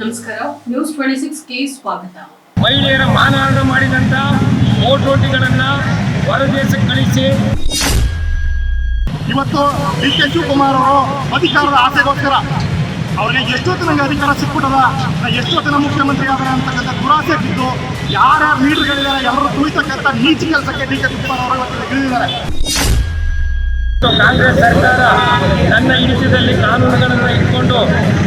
ನಮಸ್ಕಾರ news twenty six K ಸ್ವಾಗತ. ಮಹಿಳೆಯರ ಮಾನಹಾರ ಮಾಡಿದಂತ ಓಟೋಟಿಗಳನ್ನು ಹೊರದೇಶಕ್ಕೆ ಕಳಿಸಿ. ಇವತ್ತು ಡಿ ಕೆ ಶಿವಕುಮಾರ್ ಅವರು ಅಧಿಕಾರದ ಆಸೆಗೋಸ್ಕರ ಅವ್ರಿಗೆ ಎಷ್ಟೊತ್ತು ನಂಗೆ ಅಧಿಕಾರ ಸಿಕ್ಬಿಟ್ಟದ? ನಾ ಎಷ್ಟೊತ್ತಿನ ಮುಖ್ಯಮಂತ್ರಿ ಆದ್ರೆ ಅಂತಕ್ಕಂಥ ದುರಾಸೆ ಬಿದ್ದು ಯಾರ್ಯಾರು ಲೀಡರ್ಗಳಿದ್ದಾರೆ ಎಲ್ಲರೂ ತುಳಿತಕ್ಕಂಥ ನೀಚ ಕೆಲಸಕ್ಕೆ ಡಿ ಕೆ ಶಿವಕುಮಾರ್ ಅವರು ಇವತ್ತು ಇಳಿದಿದ್ದಾರೆ ಕಾಂಗ್ರೆಸ್ ಸರ್ಕಾರ ನನ್ನ ಹಿಡಿತದಲ್ಲಿ ಕಾನೂನುಗಳನ್ನು ಇಟ್ಕೊಂಡು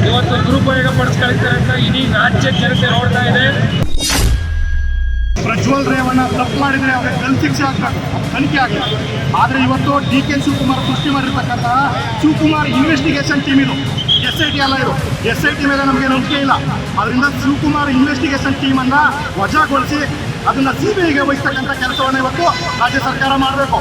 ಇವತ್ತು ದುರುಪಯೋಗ ಪಡಿಸ್ಕೊಳ್ತಾರೆ ಅಂತ ಇಡೀ ರಾಜ್ಯ ಜನತೆ ನೋಡ್ತಾ ಇದೆ. ಪ್ರಜ್ವಲ್ ರೇವಣ್ಣ ತಪ್ಪು ಮಾಡಿದ್ರೆ ಅವ್ರಿಗೆ ಗಲ್ ಶಿಕ್ಷೆ ಆಗ್ಬೇಕು ತನಿಖೆ ಆಗಲಿ ಆದರೆ ಇವತ್ತು ಡಿ ಕೆ ಶಿವಕುಮಾರ್ ಸೃಷ್ಟಿ ಮಾಡಿರ್ತಕ್ಕಂತಹ ಶಿವಕುಮಾರ್ ಇನ್ವೆಸ್ಟಿಗೇಷನ್ ಟೀಮ್ ಇದು. ಎಸ್ ಐ ಟಿ ಅಲ್ಲ ಇದು. ಎಸ್ ಐ ಟಿ ಮೇಲೆ ನಮಗೆ ನಂಬಿಕೆ ಇಲ್ಲ. ಅದರಿಂದ ಶಿವಕುಮಾರ್ ಇನ್ವೆಸ್ಟಿಗೇಷನ್ ಟೀಮನ್ನು ವಜಾಗೊಳಿಸಿ ಅದನ್ನು ಸಿ ಬಿ ಐಗೆ ವಹಿಸ್ತಕ್ಕಂಥ ಕೆಲಸವನ್ನು ಇವತ್ತು ರಾಜ್ಯ ಸರ್ಕಾರ ಮಾಡಬೇಕು.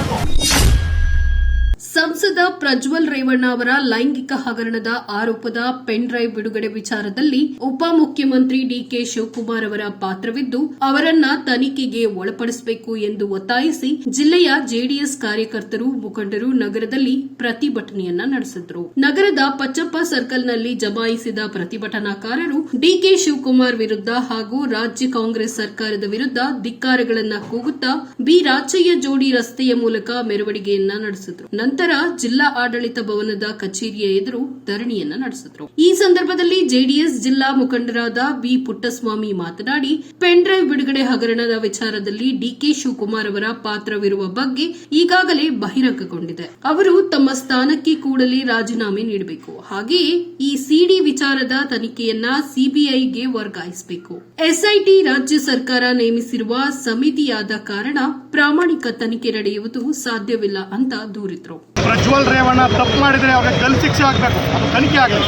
ಸಂಸದ ಪ್ರಜ್ವಲ್ ರೇವಣ್ಣ ಅವರ ಲೈಂಗಿಕ ಹಗರಣದ ಆರೋಪದ ಪೆನ್ ಡ್ರೈವ್ ಬಿಡುಗಡೆ ವಿಚಾರದಲ್ಲಿ ಉಪಮುಖ್ಯಮಂತ್ರಿ ಡಿಕೆ ಶಿವಕುಮಾರ್ ಅವರ ಪಾತ್ರವಿದ್ದು, ಅವರನ್ನ ತನಿಖೆಗೆ ಒಳಪಡಿಸಬೇಕು ಎಂದು ಒತ್ತಾಯಿಸಿ ಜಿಲ್ಲೆಯ ಜೆಡಿಎಸ್ ಕಾರ್ಯಕರ್ತರು ಮುಖಂಡರು ನಗರದಲ್ಲಿ ಪ್ರತಿಭಟನೆಯನ್ನ ನಡೆಸಿದ್ರು. ನಗರದ ಪಚ್ಚಪ್ಪ ಸರ್ಕಲ್ನಲ್ಲಿ ಜಮಾಯಿಸಿದ ಪ್ರತಿಭಟನಾಕಾರರು ಡಿಕೆ ಶಿವಕುಮಾರ್ ವಿರುದ್ಧ ಹಾಗೂ ರಾಜ್ಯ ಕಾಂಗ್ರೆಸ್ ಸರ್ಕಾರದ ವಿರುದ್ಧ ಧಿಕ್ಕಾರಗಳನ್ನು ಕೂಗುತ್ತಾ, ಬಿ ರಾಚಯ್ಯ ಜೋಡಿ ರಸ್ತೆಯ ಮೂಲಕ ಮೆರವಣಿಗೆಯನ್ನ ನಡೆಸಿದ್ರು. ನಂತರ ಜಿಲ್ಲಾ ಆಡಳಿತ ಭವನದ ಕಚೇರಿಯ ಎದುರು ಧರಣಿಯನ್ನ ನಡೆಸಿದ್ರು. ಈ ಸಂದರ್ಭದಲ್ಲಿ ಜೆಡಿಎಸ್ ಜಿಲ್ಲಾ ಮುಖಂಡರಾದ ಬಿ ಪುಟ್ಟಸ್ವಾಮಿ ಮಾತನಾಡಿ ಪೆನ್ ಡ್ರೈವ್ ಬಿಡುಗಡೆ ಹಗರಣದ ವಿಚಾರದಲ್ಲಿ ಡಿಕೆ ಶಿವಕುಮಾರ್ ಅವರ ಪಾತ್ರವಿರುವ ಬಗ್ಗೆ ಈಗಾಗಲೇ ಬಹಿರಂಗಗೊಂಡಿದೆ. ಅವರು ತಮ್ಮ ಸ್ಥಾನಕ್ಕೆ ಕೂಡಲೇ ರಾಜೀನಾಮೆ ನೀಡಬೇಕು. ಹಾಗೆಯೇ ಈ ಸಿಡಿ ವಿಚಾರದ ತನಿಖೆಯನ್ನ ಸಿಬಿಐಗೆ ವರ್ಗಾಯಿಸಬೇಕು. ಎಸ್ಐಟಿ ರಾಜ್ಯ ಸರ್ಕಾರ ನೇಮಿಸಿರುವ ಸಮಿತಿಯಾದ ಕಾರಣ ಪ್ರಾಮಾಣಿಕ ತನಿಖೆ ನಡೆಯುವುದು ಸಾಧ್ಯವಿಲ್ಲ ಅಂತ ದೂರಿದ್ರು. ಪ್ರಜ್ವಲ್ ರೇವಣ್ಣ ತಪ್ಪು ಮಾಡಿದರೆ ಅವ್ರಿಗೆ ಗಲ್ ಶಿಕ್ಷೆ ಆಗಬೇಕು. ಅದು ತನಿಖೆ ಆಗಲಿ.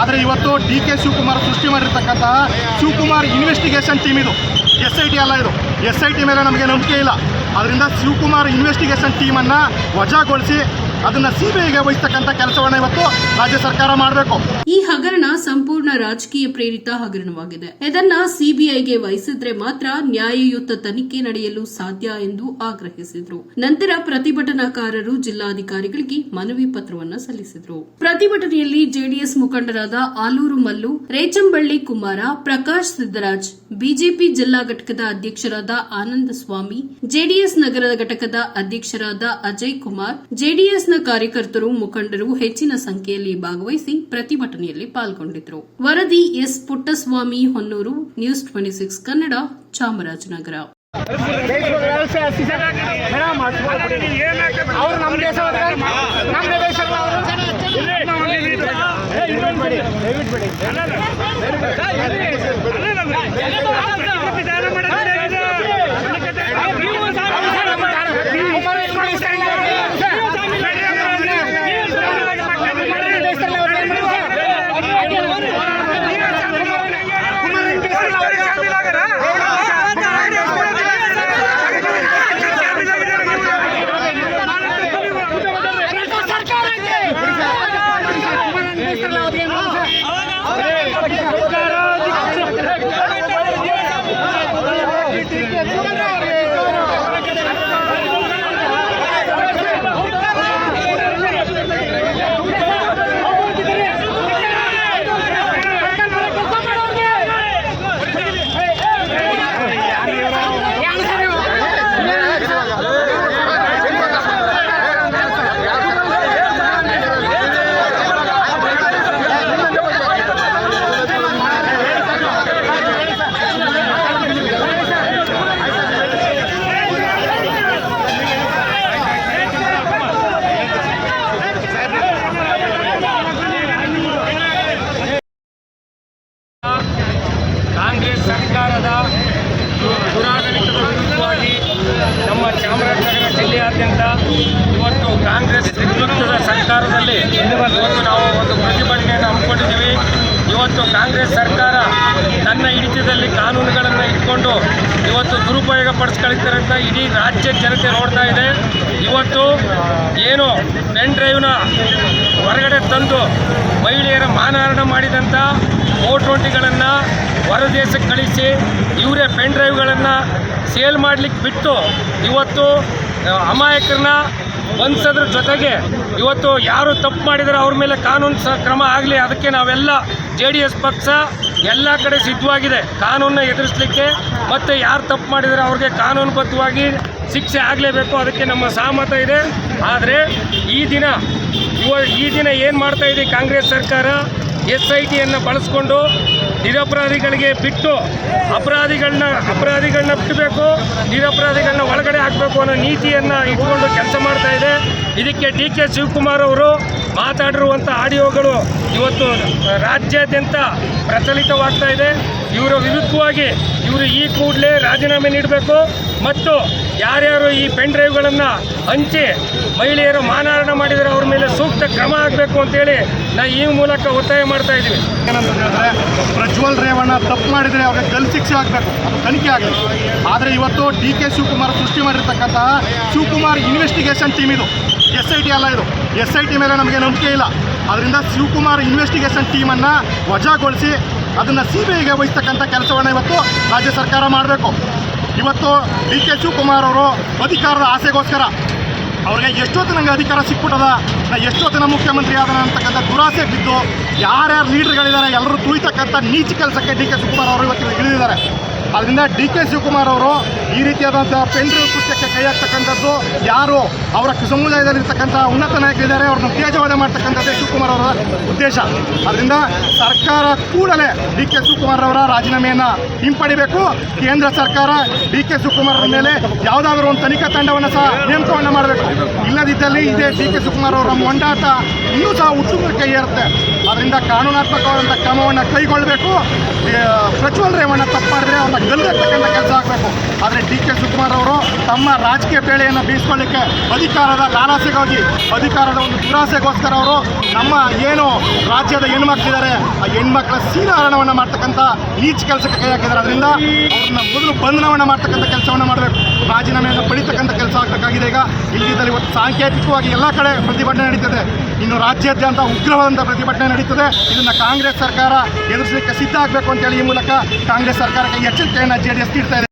ಆದರೆ ಇವತ್ತು ಡಿ ಕೆ ಶಿವಕುಮಾರ್ ಸೃಷ್ಟಿ ಮಾಡಿರ್ತಕ್ಕಂತಹ ಶಿವಕುಮಾರ್ ಇನ್ವೆಸ್ಟಿಗೇಷನ್ ಟೀಮ್ ಇದು. ಎಸ್ ಐ ಟಿ ಅಲ್ಲ ಇದು. ಎಸ್ ಐ ಟಿ ಮೇಲೆ ನಮಗೆ ನಂಬಿಕೆ ಇಲ್ಲ. ಅದರಿಂದ ಶಿವಕುಮಾರ್ ಇನ್ವೆಸ್ಟಿಗೇಷನ್ ಟೀಮನ್ನು ವಜಾಗೊಳಿಸಿ ಅದನ್ನು ಸಿಬಿಐಗೆ ವಹಿಸ್ತಕ್ಕಂಥ ಕೆಲಸವನ್ನು ಇವತ್ತು ರಾಜ್ಯ ಸರ್ಕಾರ ಮಾಡಬೇಕು. ಈ ಹಗರಣ ಸಂಪೂರ್ಣ ರಾಜಕೀಯ ಪ್ರೇರಿತ ಹಗರಣವಾಗಿದೆ. ಇದನ್ನ ಸಿಬಿಐಗೆ ವಹಿಸಿದ್ರೆ ಮಾತ್ರ ನ್ಯಾಯಯುತ ತನಿಖೆ ನಡೆಯಲು ಸಾಧ್ಯ ಎಂದು ಆಗ್ರಹಿಸಿದ್ರು. ನಂತರ ಪ್ರತಿಭಟನಾಕಾರರು ಜಿಲ್ಲಾಧಿಕಾರಿಗಳಿಗೆ ಮನವಿ ಪತ್ರವನ್ನ ಸಲ್ಲಿಸಿದ್ರು. ಪ್ರತಿಭಟನೆಯಲ್ಲಿ ಜೆಡಿಎಸ್ ಮುಖಂಡರಾದ ಆಲೂರು ಮಲ್ಲು, ರೇಚಂಬಳ್ಳಿ ಕುಮಾರ, ಪ್ರಕಾಶ್ ಸಿದ್ದರಾಜ್, ಬಿಜೆಪಿ ಜಿಲ್ಲಾ ಘಟಕದ ಅಧ್ಯಕ್ಷರಾದ ಆನಂದ ಸ್ವಾಮಿ, ಜೆಡಿಎಸ್ ನಗರ ಘಟಕದ ಅಧ್ಯಕ್ಷರಾದ ಅಜಯ್ ಕುಮಾರ್ ಜೆಡಿಎಸ್ನ ಕಾರ್ಯಕರ್ತರು ಮುಖಂಡರು ಹೆಚ್ಚಿನ ಸಂಖ್ಯೆಯಲ್ಲಿ ಭಾಗವಹಿಸಿ ಪ್ರತಿಭಟನೆಯಲ್ಲಿ ಪಾಲ್ಗೊಂಡಿದ್ದರು. ವರದಿ S. Puttaswamy Honnur news twenty six Kannada Chamarajanagara. ಅವ್ರು ನಮ್ಮ ಇವತ್ತು ಕಾಂಗ್ರೆಸ್ ನೇತೃತ್ವದ ಸರ್ಕಾರದಲ್ಲಿ ಇವತ್ತು ನಾವು ಒಂದು ಪ್ರತಿಭಟನೆಯನ್ನು ಹಮ್ಮಿಕೊಂಡಿದ್ದೀವಿ. ಇವತ್ತು ಕಾಂಗ್ರೆಸ್ ಸರ್ಕಾರ ತನ್ನ ಹಿಡಿತದಲ್ಲಿ ಕಾನೂನುಗಳನ್ನು ಇಟ್ಕೊಂಡು ಇವತ್ತು ದುರುಪಯೋಗ ಅಂತ ಇಡೀ ರಾಜ್ಯ ಜನತೆ ನೋಡ್ತಾ ಇದೆ. ಇವತ್ತು ಏನು ಪೆನ್ ಡ್ರೈವ್ನ ಹೊರಗಡೆ ತಂದು ಮಹಿಳೆಯರ ಮಾನಹರಣ ಮಾಡಿದಂಥ ಓಟೋಟಿಗಳನ್ನು ಹೊರದೇಶಕ್ಕೆ ಕಳಿಸಿ ಇವರೇ ಪೆನ್ ಡ್ರೈವ್ಗಳನ್ನು ಸೇಲ್ ಮಾಡಲಿಕ್ಕೆ ಬಿಟ್ಟು ಇವತ್ತು ಅಮಾಯಕರನ್ನ ಬಂಧಿಸೋದ್ರ ಜೊತೆಗೆ ಇವತ್ತು ಯಾರು ತಪ್ಪು ಮಾಡಿದರೆ ಅವ್ರ ಮೇಲೆ ಕಾನೂನು ಸಹ ಕ್ರಮ ಆಗಲಿ, ಅದಕ್ಕೆ ನಾವೆಲ್ಲ ಜೆ ಡಿ ಎಸ್ ಪಕ್ಷ ಎಲ್ಲ ಕಡೆ ಸಿದ್ಧವಾಗಿದೆ. ಕಾನೂನನ್ನ ಎದುರಿಸಲಿಕ್ಕೆ ಮತ್ತು ಯಾರು ತಪ್ಪು ಮಾಡಿದರೆ ಅವ್ರಿಗೆ ಕಾನೂನುಬದ್ಧವಾಗಿ ಶಿಕ್ಷೆ ಆಗಲೇಬೇಕು, ಅದಕ್ಕೆ ನಮ್ಮ ಸಹಮತ ಇದೆ. ಆದರೆ ಈ ದಿನ ಇವ ಈ ದಿನ ಏನು ಮಾಡ್ತಾ ಇದೆ ಕಾಂಗ್ರೆಸ್ ಸರ್ಕಾರ? ಎಸ್ ಐ ಟಿಯನ್ನು ಬಳಸ್ಕೊಂಡು ನಿರಪರಾಧಿಗಳಿಗೆ ಬಿಟ್ಟು ಅಪರಾಧಿಗಳನ್ನ ಅಪರಾಧಿಗಳನ್ನ ಬಿಡಬೇಕು ನಿರಪರಾಧಿಗಳನ್ನ ಒಳಗಡೆ ಹಾಕಬೇಕು ಅನ್ನೋ ನೀತಿಯನ್ನು ಇಟ್ಕೊಂಡು ಕೆಲಸ ಮಾಡ್ತಾ ಇದೆ. ಇದಕ್ಕೆ ಡಿ ಕೆ ಶಿವಕುಮಾರ್ ಅವರು ಮಾತಾಡಿರುವಂಥ ಆಡಿಯೋಗಳು ಇವತ್ತು ರಾಜ್ಯಾದ್ಯಂತ ಪ್ರಚಲಿತವಾಗ್ತಾ ಇದೆ. ಇವರ ವಿರುದ್ಧವಾಗಿ ಇವರು ಈ ಕೂಡಲೇ ರಾಜೀನಾಮೆ ನೀಡಬೇಕು ಮತ್ತು ಯಾರ್ಯಾರು ಈ ಪೆನ್ ಡ್ರೈವ್ಗಳನ್ನು ಹಂಚಿ ಮಹಿಳೆಯರು ಮಾನಹಾರ ಮಾಡಿದರೆ ಅವ್ರ ಮೇಲೆ ಸೂಕ್ತ ಕ್ರಮ ಆಗಬೇಕು ಅಂತೇಳಿ ನಾ ಈ ಮೂಲಕ ಒತ್ತಾಯ ಮಾಡ್ತಾ ಇದ್ದೀವಿ ಏನಂತ ಹೇಳಿದ್ರೆ, ಪ್ರಜ್ವಲ್ ರೇವಣ್ಣ ತಪ್ಪು ಮಾಡಿದರೆ ಅವ್ರಿಗೆ ಗಲ್ ಶಿಕ್ಷೆ ಆಗಬೇಕು. ತನಿಖೆ ಆಗಲಿ. ಆದರೆ ಇವತ್ತು ಡಿ ಕೆ ಶಿವಕುಮಾರ್ ಸೃಷ್ಟಿ ಮಾಡಿರ್ತಕ್ಕಂತಹ ಶಿವಕುಮಾರ್ ಇನ್ವೆಸ್ಟಿಗೇಷನ್ ಟೀಮ್ ಇದು. ಎಸ್ ಐ ಟಿ ಅಲ್ಲ ಇದು. ಎಸ್ ಐ ಟಿ ಮೇಲೆ ನಮಗೆ ನಂಬಿಕೆ ಇಲ್ಲ. ಅದರಿಂದ ಶಿವಕುಮಾರ್ ಇನ್ವೆಸ್ಟಿಗೇಷನ್ ಟೀಮನ್ನು ವಜಾಗೊಳಿಸಿ ಅದನ್ನು ಸಿ ಬಿ ಐಗೆ ವಹಿಸ್ತಕ್ಕಂಥ ಕೆಲಸವನ್ನು ಇವತ್ತು ರಾಜ್ಯ ಸರ್ಕಾರ ಮಾಡಬೇಕು. ಇವತ್ತು ಡಿ ಕೆ ಶಿವಕುಮಾರ್ ಅವರು ಅಧಿಕಾರದ ಆಸೆಗೋಸ್ಕರ ಅವ್ರಿಗೆ ಎಷ್ಟೊತ್ತು ನಂಗೆ ಅಧಿಕಾರ ಸಿಕ್ಬಿಟ್ಟದ? ನಾ ಎಷ್ಟೊತ್ತಿನ ಮುಖ್ಯಮಂತ್ರಿ ಆದನ ಅಂತಕ್ಕಂಥ ದುರಾಸೆ ಬಿದ್ದು ಯಾರ್ಯಾರು ಲೀಡರ್ಗಳಿದ್ದಾರೆ, ಎಲ್ಲರೂ ತುಳಿತಕ್ಕಂಥ ನೀಚ ಕೆಲಸಕ್ಕೆ ಡಿ ಕೆ ಶಿವಕುಮಾರ್ ಅವರು ಇವತ್ತು ಇಳಿದಿದ್ದಾರೆ. ಅದರಿಂದ ಡಿ ಕೆ ಶಿವಕುಮಾರ್ ಅವರು ಈ ರೀತಿಯಾದಂಥ ಕೃತ್ಯಕ್ಕೆ ಕೈ ಹಾಕ್ತಕ್ಕಂಥದ್ದು ಯಾರು? ಅವರ ಸಮುದಾಯದಲ್ಲಿರ್ತಕ್ಕಂಥ ಉನ್ನತ ನಾಯಕರಿದ್ದಾರೆ. ಅವ್ರನ್ನ ತ್ಯಾಜವಾದ ಮಾಡ್ತಕ್ಕಂಥದ್ದೇ ಶಿವಕುಮಾರ್ ಅವರ ಉದ್ದೇಶ. ಅದರಿಂದ ಸರ್ಕಾರ ಕೂಡಲೇ ಡಿ ಕೆ ಶಿವಕುಮಾರ್ ಅವರ ರಾಜೀನಾಮೆಯನ್ನು ಹಿಂಪಡಿಬೇಕು. ಕೇಂದ್ರ ಸರ್ಕಾರ ಡಿ ಕೆ ಶಿವಕುಮಾರ್ ಅವರ ಮೇಲೆ ಯಾವುದಾದ್ರೂ ಒಂದು ತನಿಖಾ ತಂಡವನ್ನು ಸಹ ನೇಮಕವನ್ನು ಮಾಡಬೇಕು. ಇಲ್ಲದಿದ್ದಲ್ಲಿ ಇದೇ ಡಿ ಕೆ ಶಿವಕುಮಾರ್ ಅವರ ಮೊಂಡಾಟ ಇನ್ನೂ ಸಹ ಕೈ ಏರುತ್ತೆ. ಅದರಿಂದ ಕಾನೂನಾತ್ಮಕವಾದಂಥ ಕ್ರಮವನ್ನು ಕೈಗೊಳ್ಳಬೇಕು. ಪ್ರಜ್ವಲ್ ರೇವಣ್ಣ ತಪ್ಪಾಡಿದ್ರೆ ಅವ್ರನ್ನ ಗಲ್ಲೆತ್ತಕ್ಕಂಥ ಕೆಲಸ ಆಗಬೇಕು. ಆದರೆ ಡಿ ಕೆ ಶಿವಕುಮಾರ್ ಅವರು ತಮ್ಮ ರಾಜಕೀಯ ಬೇಳೆಯನ್ನು ಬೀಸ್ಕೊಳ್ಳಿಕ್ಕೆ ಅಧಿಕಾರದ ಲಾಲಾಸೆಗಾಗಿ, ಅಧಿಕಾರದ ಒಂದು ದುರಾಸೆಗೋಸ್ಕರ ಅವರು ನಮ್ಮ ಏನು ರಾಜ್ಯದ ಹೆಣ್ಮಕ್ಳಿದ್ದಾರೆ, ಆ ಹೆಣ್ಮಕ್ಳ ಸೀನಾಹರಣವನ್ನು ಮಾಡ್ತಕ್ಕಂಥ ನೀಚ ಕೆಲಸಕ್ಕೆ ಕೈ ಹಾಕಿದ್ದಾರೆ. ಅದರಿಂದ ಅವ್ರನ್ನ ಮೊದಲು ಬಂಧನವನ್ನು ಮಾಡ್ತಕ್ಕಂಥ ಕೆಲಸವನ್ನು ಮಾಡಬೇಕು. ರಾಜೀನಾಮೆಯನ್ನು ಪಡಿತಕ್ಕಂಥ ಕೆಲಸ ಆಗಬೇಕಾಗಿದೆ ಈಗ. ಇಲ್ಲಿದ್ದಲ್ಲಿ ಇವತ್ತು ಸಾಂಕೇತಿಕವಾಗಿ ಎಲ್ಲ ಕಡೆ ಪ್ರತಿಭಟನೆ ನಡೀತದೆ. ಇನ್ನು ರಾಜ್ಯಾದ್ಯಂತ ಉಗ್ರವಾದಂಥ ಪ್ರತಿಭಟನೆ ನಡೀತದೆ. ಇದನ್ನು ಕಾಂಗ್ರೆಸ್ ಸರ್ಕಾರ ಎದುರಿಸಲಿಕ್ಕೆ ಸಿದ್ಧ ಆಗಬೇಕು ಅಂತೇಳಿ ಈ ಮೂಲಕ ಕಾಂಗ್ರೆಸ್ ಸರ್ಕಾರಕ್ಕೆ ಎಚ್ಚರಿಕೆಯನ್ನು ಜೆ ಡಿ ಎಸ್ ನೀಡ್ತಾ ಇದೆ.